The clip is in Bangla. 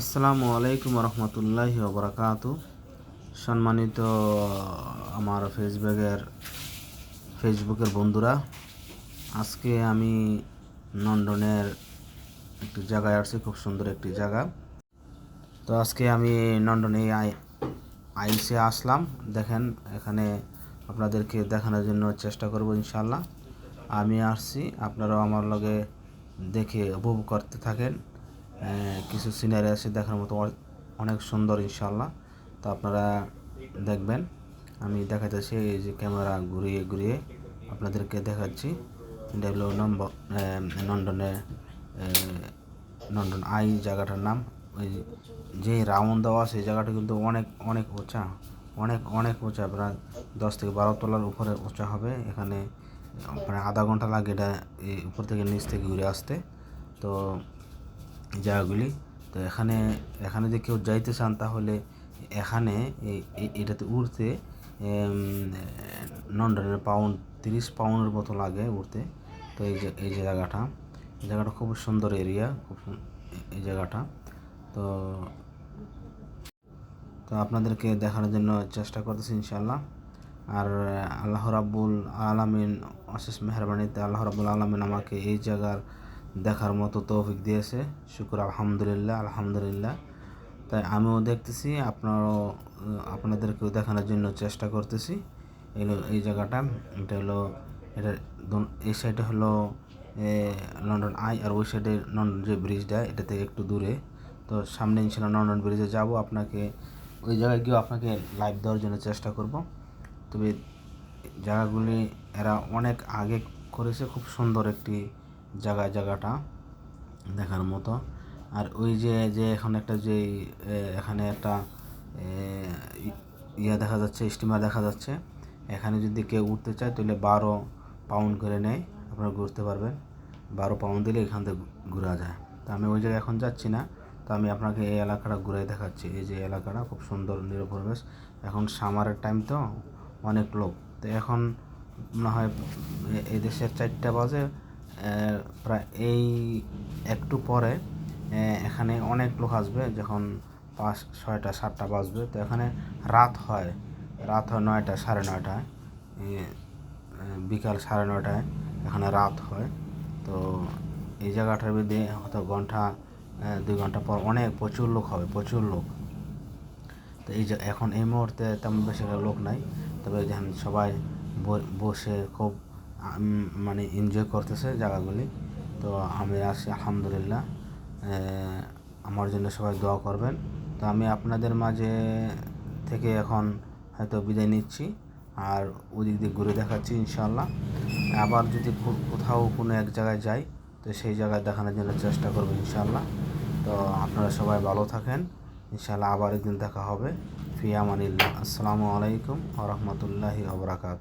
আসসালামু আলাইকুম রহমতুল্লাহি ওবরাকাত সম্মানিত আমার ফেসবুকের ফেসবুকের বন্ধুরা, আজকে আমি লন্ডনের একটি জায়গায় আসছি, খুব সুন্দর একটি জায়গা। তো আজকে আমি লন্ডনে আই আইসে আসলাম। দেখেন, এখানে আপনাদেরকে দেখানোর জন্য চেষ্টা করব ইনশাল্লাহ আমি আসছি, আপনারাও আমার লগে দেখে উপভোগ করতে থাকেন। কিছু সিনারি আছে দেখার মতো অনেক সুন্দর ইনশাল্লাহ তো আপনারা দেখবেন। আমি দেখাতেছি এই যে ক্যামেরা ঘুরিয়ে ঘুরিয়ে আপনাদেরকে দেখাচ্ছি। হলো নম্বর লন্ডনে লন্ডন আই জায়গাটার নাম। ওই যে রাউন্ড দেওয়া সেই জায়গাটা কিন্তু অনেক অনেক উঁচা। অনেক অনেক উঁচা। প্রায় দশ থেকে বারো তলার উপরে উঁচা হবে। এখানে প্রায় আধা ঘণ্টা লাগে এটা এই উপর থেকে নিচ থেকে ঘুরে আসতে। তো জায়গাগুলি। তো এখানে এখানে যদি কেউ যাইতে চান তাহলে এখানে এটাতে এম, লন্ডনের পাউন্ড তিরিশ পাউন্ডের মতো লাগে উঠতে তো এই যে এই জায়গাটা এই জায়গাটা খুব সুন্দর এরিয়া খুব এই জায়গাটা। তো তো আপনাদেরকে দেখানোর জন্য চেষ্টা করতেছি ইনশাল্লাহ আর আল্লাহ রাব্বুল আলামিন অশেষ মেহরবানিতে আল্লাহ রাব্বুল আলামিন আমাকে এই জায়গার দেখার মতো তৌফিক দিয়েছে। শুক্র, আলহামদুলিল্লাহ আলহামদুলিল্লাহ। তাই আমিও দেখতেছি, আপনারাও আপনাদেরকেও দেখানোর জন্য চেষ্টা করতেছি। এলো এই জায়গাটা, এটা হলো, এটা এই সাইডে হলো লন্ডন আই, আর ওই সাইডে লন্ডন যে ব্রিজটা, এটা থেকে একটু দূরে। তো সামনে ইনশাল্লাহ লন্ডন ব্রিজে যাব, আপনাকে, ওই জায়গায় গিয়েও আপনাকে লাইভ দেওয়ার জন্য চেষ্টা করব। তবে জায়গাগুলি এরা অনেক আগে করেছে, খুব সুন্দর একটি জায়গা, জায়গাটা দেখার মতো। আর ওই যে যে এখন একটা যে এখানে একটা ইয়া দেখা যাচ্ছে, স্টিমার দেখা যাচ্ছে। এখানে যদি কেউ উঠতে চায়, তাহলে বারো পাউন্ড করে নেয়। আপনারা ঘুরতে পারবেন। বারো পাউন্ড দিলে এখান থেকে ঘোরা যায়। তো আমি ওই জায়গায় এখন যাচ্ছি না। তো আমি আপনাকে এই এলাকাটা ঘুরে দেখাচ্ছি। এই যে এলাকাটা খুব সুন্দর নিরপরিবেশ এখন সামারের টাইম তো, অনেক লোক। তো এখন মনে হয়, এ- এই দেশের চারটা বাজে। প্রায় এই একটু পরে এখানে অনেক লোক আসবে যখন পাঁচ, ছয়টা, সাতটা বাজবে। তো এখানে রাত হয় রাত হয় নয়টা, সাড়ে নয়টায় বিকাল সাড়ে নয়টায় এখানে রাত হয়। তো এই জায়গাটার মধ্যে হয়তো ঘণ্টা দুই ঘণ্টা পর অনেক প্রচুর লোক হবে, প্রচুর লোক। তো এই যে এখন এই মুহূর্তে তেমন বেশি লোক নাই। তবে যখন সবাই বসে খুব মানে এনজয় করতেছে জায়গাগুলি। তো আমি আছি, আলহামদুলিল্লাহ। আমার জন্য সবাই দোয়া করবেন। তো আমি আপনাদের মাঝে থেকে এখন হয়তো বিদায় নিচ্ছি। আর ওদিক দিয়ে ঘুরে দেখাচ্ছি ইনশাল্লাহ আবার যদি কোথাও কোনো এক জায়গায় যাই, তো সেই জায়গায় দেখানোর জন্য চেষ্টা করব ইনশাল্লাহ তো আপনারা সবাই ভালো থাকেন। ইনশাল্লাহ আবার একদিন দেখা হবে। ফি আমানিল্লাহ আসসালামু আলাইকুম ওরহমতুল্লাহি ওবরাকাত